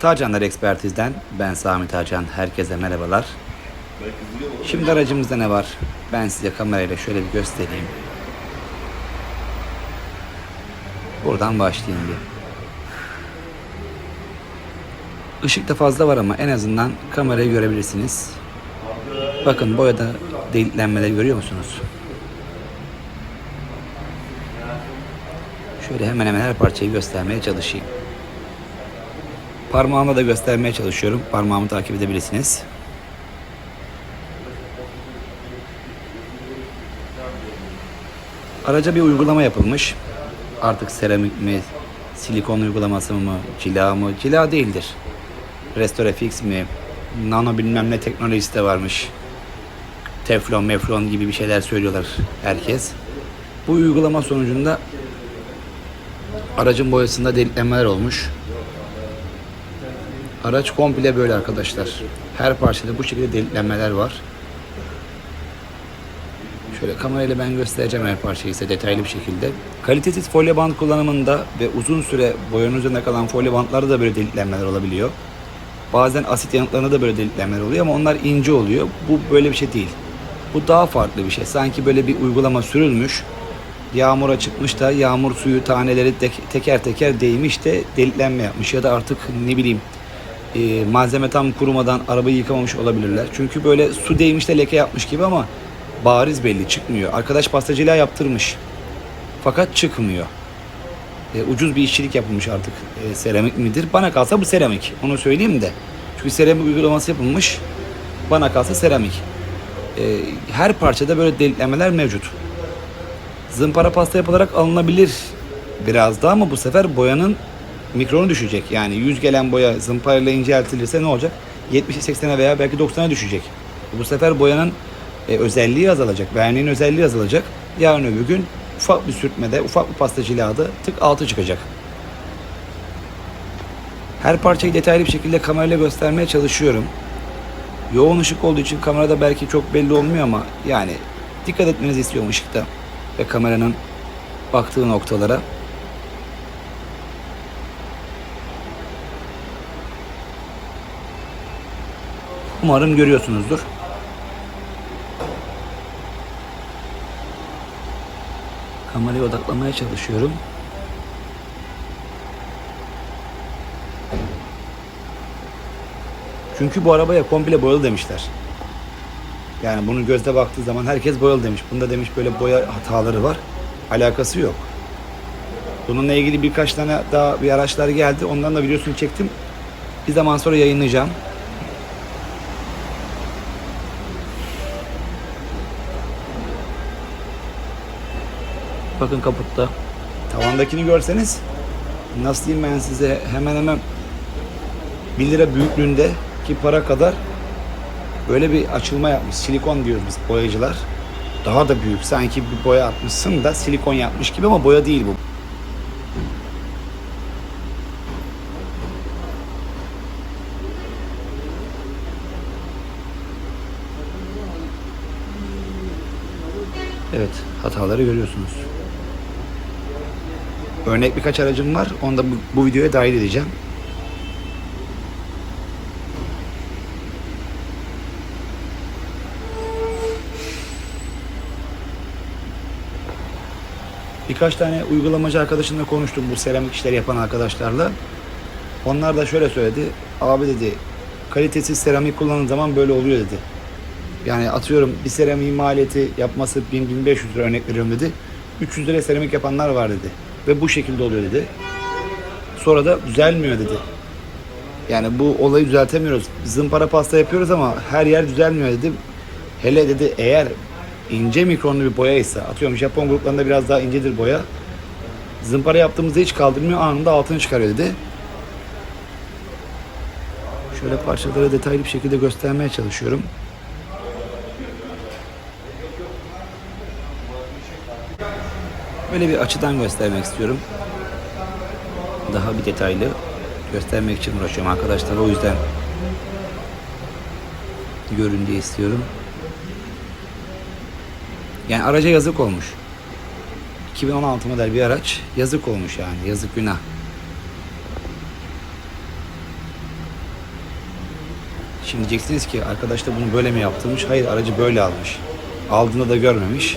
Tarcanlar Ekspertiz'den ben Sami Tarcan. Herkese merhabalar. Şimdi aracımızda ne var? Ben size kamerayla şöyle bir göstereyim. Buradan başlayayım bir. Işık da fazla var ama en azından kamerayı görebilirsiniz. Bakın boyada deliklenmeleri görüyor musunuz? Şöyle hemen hemen her parçayı göstermeye çalışayım. Parmağımla da göstermeye çalışıyorum. Parmağımı takip edebilirsiniz. Araca bir uygulama yapılmış. Artık seramik mi, silikon uygulaması mı, cila mı? Cila değildir. Restore Fix mi? Nano bilmem ne teknolojisi de varmış. Teflon, meflon gibi bir şeyler söylüyorlar herkes. Bu uygulama sonucunda aracın boyasında deliklenmeler olmuş. Araç komple böyle arkadaşlar. Her parçada bu şekilde deliklenmeler var. Şöyle kamerayla ben göstereceğim her parçayı size detaylı bir şekilde. Kalitesiz folyo bant kullanımında ve uzun süre boyanın üzerinde kalan folyo bantlarda da böyle deliklenmeler olabiliyor. Bazen asit yanıtlarında da böyle deliklenmeler oluyor ama onlar ince oluyor. Bu böyle bir şey değil. Bu daha farklı bir şey. Sanki böyle bir uygulama sürülmüş. Yağmura çıkmış da yağmur suyu taneleri tek- teker teker değmiş de deliklenme yapmış. Ya da artık ne bileyim e, malzeme tam kurumadan arabayı yıkamamış olabilirler. Çünkü böyle su değmiş de leke yapmış gibi ama bariz belli çıkmıyor. Arkadaş pastacılığa yaptırmış. Fakat çıkmıyor. E, ucuz bir işçilik yapılmış artık. E, seramik midir? Bana kalsa bu seramik. Onu söyleyeyim de. Çünkü seramik uygulaması yapılmış. Bana kalsa seramik. E, her parçada böyle deliklemeler mevcut. Zımpara pasta yapılarak alınabilir biraz daha ama bu sefer boyanın mikronu düşecek. Yani 100 gelen boya zımparayla inceltilirse ne olacak? 70'e 80'e veya belki 90'a düşecek. Bu sefer boyanın e, özelliği azalacak. Verniğin özelliği azalacak. Yarın öbür gün ufak bir sürtmede, ufak bir pasta cilada tık altı çıkacak. Her parçayı detaylı bir şekilde kamerayla göstermeye çalışıyorum. Yoğun ışık olduğu için kamerada belki çok belli olmuyor ama yani dikkat etmenizi istiyorum ışıkta ve kameranın baktığı noktalara. Umarım görüyorsunuzdur. Kameraya odaklamaya çalışıyorum. Çünkü bu arabaya komple boyalı demişler. Yani bunu gözle baktığı zaman herkes boyalı demiş. Bunda demiş böyle boya hataları var. Alakası yok. Bununla ilgili birkaç tane daha bir araçlar geldi. Ondan da videosunu çektim. Bir zaman sonra yayınlayacağım. Bakın kaputta. Tavandakini görseniz nasıl diyeyim ben size hemen hemen 1 lira büyüklüğünde ki para kadar böyle bir açılma yapmış. Silikon diyoruz biz boyacılar. Daha da büyük. Sanki bir boya atmışsın da silikon yapmış gibi ama boya değil bu. Evet, hataları görüyorsunuz. Örnek birkaç aracım var. Onu da bu, bu videoya dahil edeceğim. Birkaç tane uygulamacı arkadaşımla konuştum bu seramik işleri yapan arkadaşlarla. Onlar da şöyle söyledi. Abi dedi kalitesiz seramik kullanılan zaman böyle oluyor dedi. Yani atıyorum bir seramiğin maliyeti yapması 1000-1500 lira örnek veriyorum dedi. 300 lira seramik yapanlar var dedi. Ve bu şekilde oluyor dedi. Sonra da düzelmiyor dedi. Yani bu olayı düzeltemiyoruz. Zımpara pasta yapıyoruz ama her yer düzelmiyor dedi. Hele dedi eğer ince mikronlu bir boyaysa atıyorum Japon gruplarında biraz daha incedir boya. Zımpara yaptığımızda hiç kaldırmıyor anında altını çıkarıyor dedi. Şöyle parçaları detaylı bir şekilde göstermeye çalışıyorum. Böyle bir açıdan göstermek istiyorum. Daha bir detaylı göstermek için uğraşıyorum arkadaşlar. O yüzden görün diye istiyorum. Yani araca yazık olmuş. 2016 model bir araç yazık olmuş yani yazık günah. Şimdi diyeceksiniz ki arkadaş da bunu böyle mi yaptırmış? Hayır aracı böyle almış. Aldığında da görmemiş.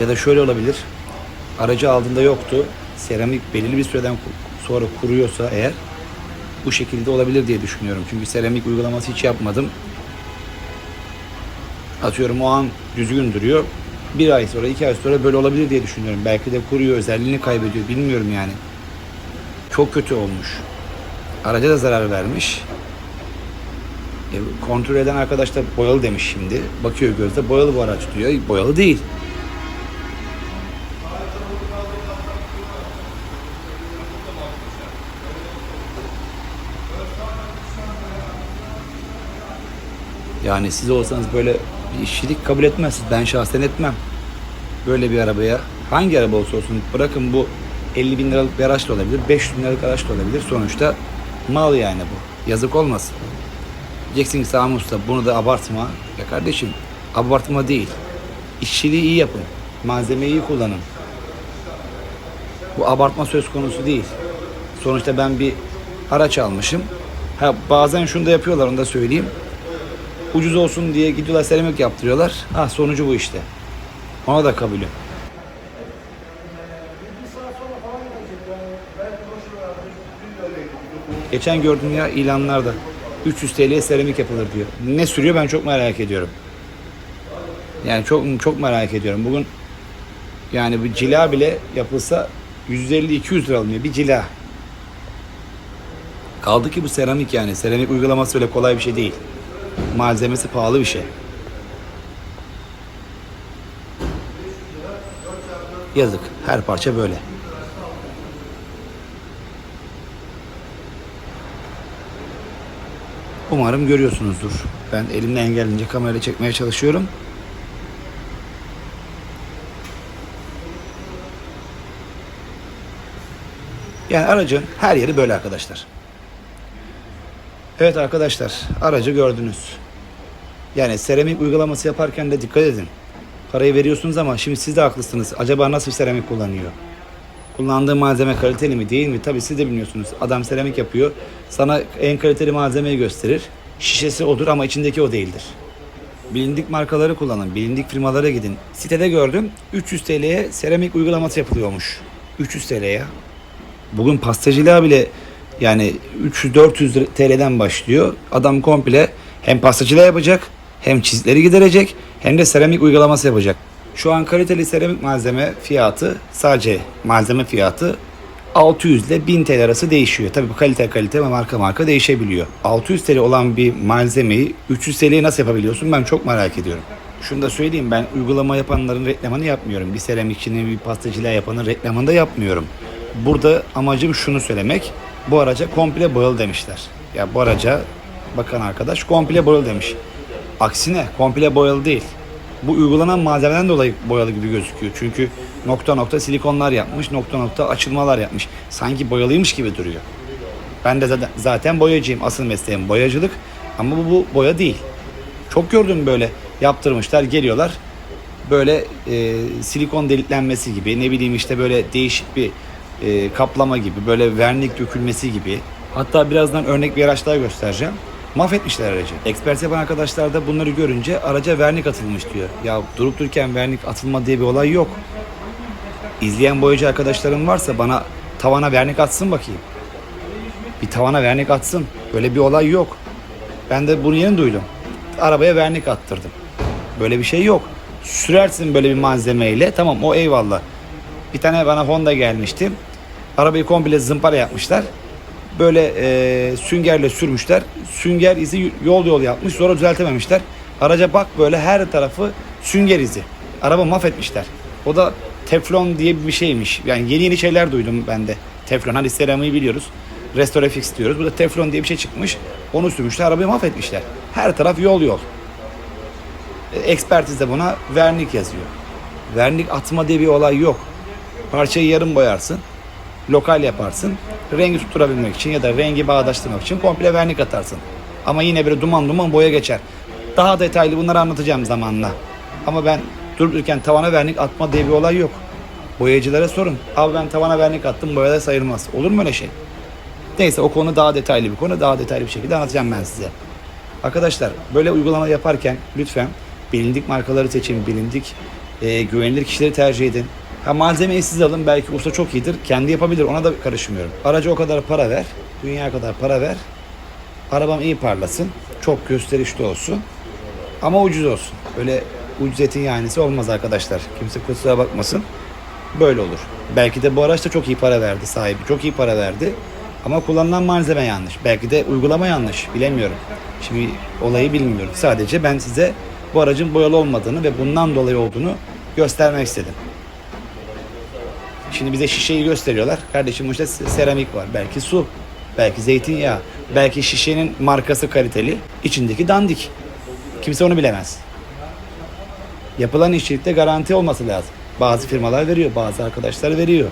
Ya da şöyle olabilir. Aracı aldığında yoktu. Seramik belirli bir süreden sonra kuruyorsa eğer bu şekilde olabilir diye düşünüyorum. Çünkü seramik uygulaması hiç yapmadım. Atıyorum o an düzgün duruyor. Bir ay sonra, iki ay sonra böyle olabilir diye düşünüyorum. Belki de kuruyor, özelliğini kaybediyor. Bilmiyorum yani. Çok kötü olmuş. Araca da zarar vermiş. E, kontrol eden arkadaş da boyalı demiş şimdi. Bakıyor gözde boyalı bu araç diyor. Boyalı değil. Yani siz olsanız böyle bir işçilik kabul etmezsiniz. Ben şahsen etmem. Böyle bir arabaya hangi araba olsa olsun bırakın bu 50 bin liralık bir araç da olabilir, 500 bin liralık araç da olabilir. Sonuçta mal yani bu. Yazık olmasın. Diyeceksin ki Sami Usta bunu da abartma. Ya kardeşim abartma değil. İşçiliği iyi yapın. Malzemeyi iyi kullanın. Bu abartma söz konusu değil. Sonuçta ben bir araç almışım. Ha, bazen şunu da yapıyorlar onu da söyleyeyim. Ucuz olsun diye gidiyorlar seramik yaptırıyorlar. Ha sonucu bu işte. Ona da kabulüm. Geçen gördüm ya ilanlarda 300 TL'ye seramik yapılır diyor. Ne sürüyor ben çok merak ediyorum. Yani çok çok merak ediyorum. Bugün yani bir cila bile yapılsa 150-200 lira alınıyor bir cila. Kaldı ki bu seramik yani. Seramik uygulaması öyle kolay bir şey değil. Malzemesi pahalı bir şey. Yazık. Her parça böyle. Umarım görüyorsunuzdur. Ben elimden geldiğince kamerayla çekmeye çalışıyorum. Yani aracın her yeri böyle arkadaşlar. Evet arkadaşlar aracı gördünüz. Yani seramik uygulaması yaparken de dikkat edin. Parayı veriyorsunuz ama şimdi siz de haklısınız. Acaba nasıl seramik kullanıyor? Kullandığı malzeme kaliteli mi değil mi? Tabii siz de bilmiyorsunuz. Adam seramik yapıyor. Sana en kaliteli malzemeyi gösterir. Şişesi odur ama içindeki o değildir. Bilindik markaları kullanın. Bilindik firmalara gidin. Sitede gördüm. 300 TL'ye seramik uygulaması yapılıyormuş. 300 TL'ye. Bugün pastacılığa bile yani 300-400 TL'den başlıyor. Adam komple hem pastacılığa yapacak, hem çizikleri giderecek, hem de seramik uygulaması yapacak. Şu an kaliteli seramik malzeme fiyatı sadece malzeme fiyatı 600 ile 1000 TL arası değişiyor. Tabii bu kalite kalite ve marka marka değişebiliyor. 600 TL olan bir malzemeyi 300 TL'ye nasıl yapabiliyorsun ben çok merak ediyorum. Şunu da söyleyeyim ben uygulama yapanların reklamını yapmıyorum. Bir seramikçinin bir pastacılığa yapanın reklamını da yapmıyorum. Burada amacım şunu söylemek. Bu araca komple boyalı demişler. Ya bu araca bakan arkadaş komple boyalı demiş. Aksine komple boyalı değil. Bu uygulanan malzemeden dolayı boyalı gibi gözüküyor. Çünkü nokta nokta silikonlar yapmış, nokta nokta açılmalar yapmış. Sanki boyalıymış gibi duruyor. Ben de zaten, boyacıyım. Asıl mesleğim boyacılık. Ama bu, bu boya değil. Çok gördüm böyle yaptırmışlar, geliyorlar. Böyle e, silikon deliklenmesi gibi, ne bileyim işte böyle değişik bir e, kaplama gibi, böyle vernik dökülmesi gibi. Hatta birazdan örnek bir araç daha göstereceğim. Mahvetmişler aracı. Ekspert yapan arkadaşlar da bunları görünce araca vernik atılmış diyor. Ya durup dururken vernik atılma diye bir olay yok. İzleyen boyacı arkadaşlarım varsa bana tavana vernik atsın bakayım. Bir tavana vernik atsın. Böyle bir olay yok. Ben de bunu yeni duydum. Arabaya vernik attırdım. Böyle bir şey yok. Sürersin böyle bir malzemeyle. Tamam o eyvallah. Bir tane bana Honda gelmişti. Arabayı komple zımpara yapmışlar. Böyle e, süngerle sürmüşler. Sünger izi yol yol yapmış. Sonra düzeltememişler. Araca bak böyle her tarafı sünger izi. Araba mahvetmişler. O da teflon diye bir şeymiş. Yani yeni yeni şeyler duydum ben de. Teflon hani seramiği biliyoruz. Restore fix diyoruz. Bu da teflon diye bir şey çıkmış. Onu sürmüşler. Arabayı mahvetmişler. Her taraf yol yol. E, Ekspertiz de buna vernik yazıyor. Vernik atma diye bir olay yok. Parçayı yarım boyarsın. Lokal yaparsın. Rengi tutturabilmek için ya da rengi bağdaştırmak için komple vernik atarsın. Ama yine böyle duman duman boya geçer. Daha detaylı bunları anlatacağım zamanla. Ama ben durup dururken tavana vernik atma diye bir olay yok. Boyacılara sorun. Abi ben tavana vernik attım boyada sayılmaz. Olur mu öyle şey? Neyse o konu daha detaylı bir konu. Daha detaylı bir şekilde anlatacağım ben size. Arkadaşlar böyle uygulama yaparken lütfen bilindik markaları seçin, bilindik e, güvenilir kişileri tercih edin. Ha, malzemeyi siz alın belki usta çok iyidir. Kendi yapabilir ona da karışmıyorum. Araca o kadar para ver, dünya kadar para ver. Arabam iyi parlasın, çok gösterişli olsun. Ama ucuz olsun. Öyle ucuz etin yanisi olmaz arkadaşlar. Kimse kusura bakmasın. Böyle olur. Belki de bu araç da çok iyi para verdi sahibi. Çok iyi para verdi. Ama kullanılan malzeme yanlış. Belki de uygulama yanlış. Bilemiyorum. Şimdi olayı bilmiyorum. Sadece ben size bu aracın boyalı olmadığını ve bundan dolayı olduğunu göstermek istedim. Şimdi bize şişeyi gösteriyorlar. Kardeşim işte seramik var. Belki su. Belki zeytinyağı. Belki şişenin markası kaliteli. içindeki dandik. Kimse onu bilemez. Yapılan işçilikte garanti olması lazım. Bazı firmalar veriyor, bazı arkadaşlar veriyor.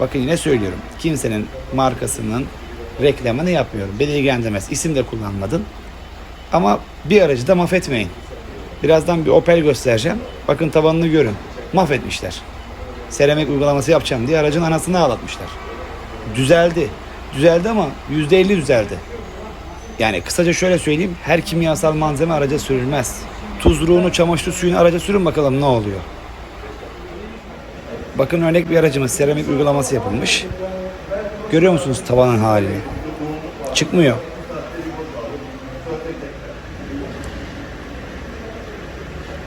Bakın yine söylüyorum. Kimsenin markasının reklamını yapmıyorum. Beni ilgilendirmez. İsim de kullanmadım. Ama bir aracı da mahvetmeyin. Birazdan bir Opel göstereceğim. Bakın tavanını görün. Mahvetmişler. Seramik uygulaması yapacağım diye aracın anasını ağlatmışlar. Düzeldi. Düzeldi ama %50 düzeldi. Yani kısaca şöyle söyleyeyim. Her kimyasal malzeme araca sürülmez. Tuzluğunu, çamaşır suyunu araca sürün bakalım ne oluyor. Bakın örnek bir aracımız seramik uygulaması yapılmış. Görüyor musunuz tavanın halini? Çıkmıyor.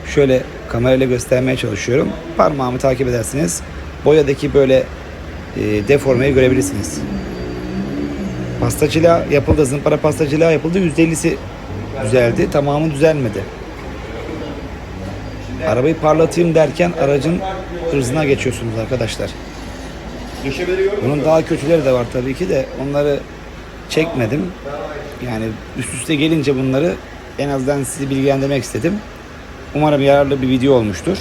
Şöyle kamerayla göstermeye çalışıyorum. Parmağımı takip edersiniz. Boyadaki böyle e, deformeyi görebilirsiniz. Pastacılığa yapıldı, zımpara pastacılığa yapıldı. %50'si düzeldi. Tamamı düzelmedi. Arabayı parlatayım derken aracın hırzına geçiyorsunuz arkadaşlar. Bunun daha kötüleri de var tabii ki de onları çekmedim. Yani üst üste gelince bunları en azından sizi bilgilendirmek istedim. Umarım yararlı bir video olmuştur.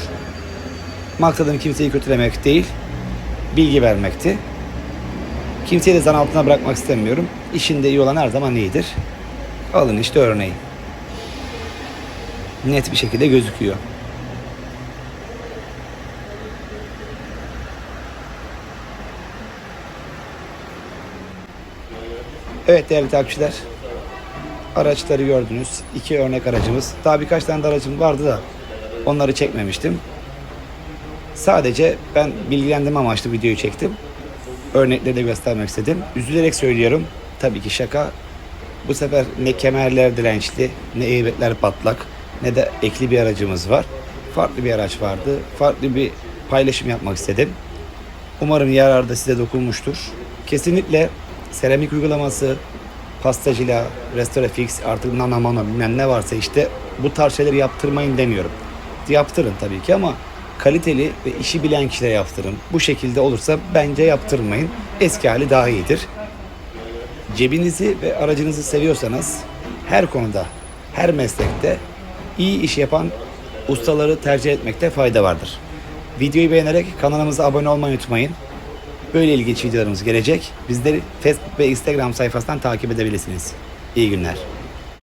Maksadım kimseyi kötülemek değil, bilgi vermekti. Kimseyi de zan altına bırakmak istemiyorum. İşinde iyi olan her zaman iyidir. Alın işte örneği. Net bir şekilde gözüküyor. Evet değerli takipçiler. Araçları gördünüz. İki örnek aracımız. Daha birkaç tane de aracım vardı da onları çekmemiştim. Sadece ben bilgilendirme amaçlı videoyu çektim. Örnekleri de göstermek istedim. Üzülerek söylüyorum. Tabii ki şaka. Bu sefer ne kemerler dirençli, ne airbagler patlak, ne de ekli bir aracımız var. Farklı bir araç vardı. Farklı bir paylaşım yapmak istedim. Umarım yarar da size dokunmuştur. Kesinlikle seramik uygulaması, pastacıyla, restore fix, artık nano mano bilmem ne varsa işte bu tarz şeyleri yaptırmayın demiyorum. Yaptırın tabii ki ama kaliteli ve işi bilen kişilere yaptırın. Bu şekilde olursa bence yaptırmayın. Eski hali daha iyidir. Cebinizi ve aracınızı seviyorsanız her konuda, her meslekte iyi iş yapan ustaları tercih etmekte fayda vardır. Videoyu beğenerek kanalımıza abone olmayı unutmayın. Böyle ilginç videolarımız gelecek. Bizleri Facebook ve Instagram sayfasından takip edebilirsiniz. İyi günler.